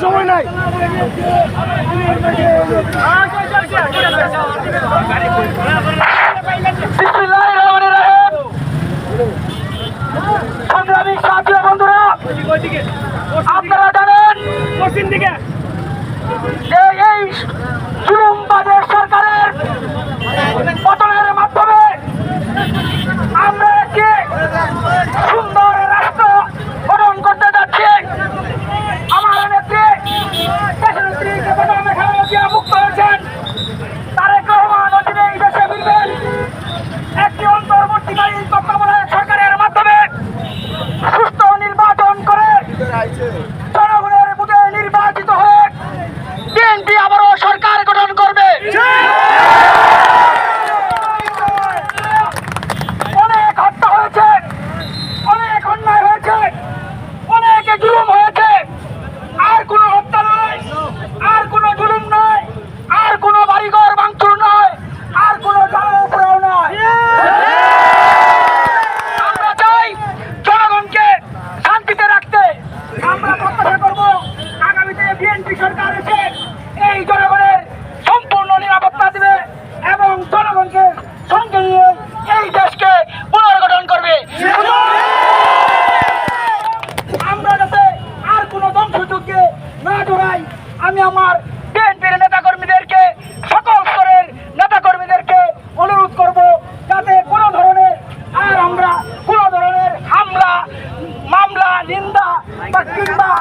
সময় নাই আপনারা জানেন পশ্চিম দিকে।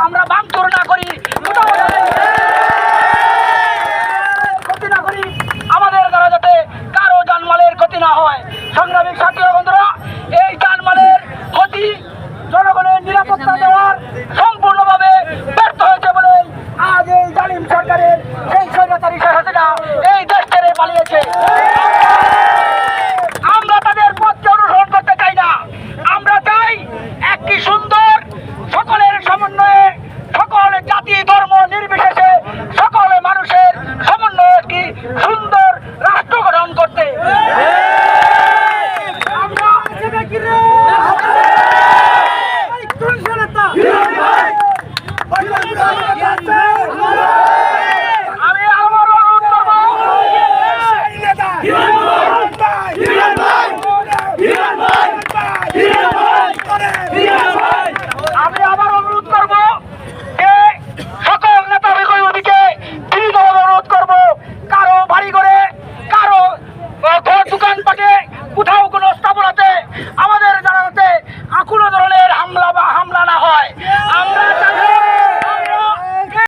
আমরা বামতর না করি ক্ষতি না করি, আমাদের দ্বারা যাতে কারও জানমালের ক্ষতি না হয়। সংগ্রামিক সাথী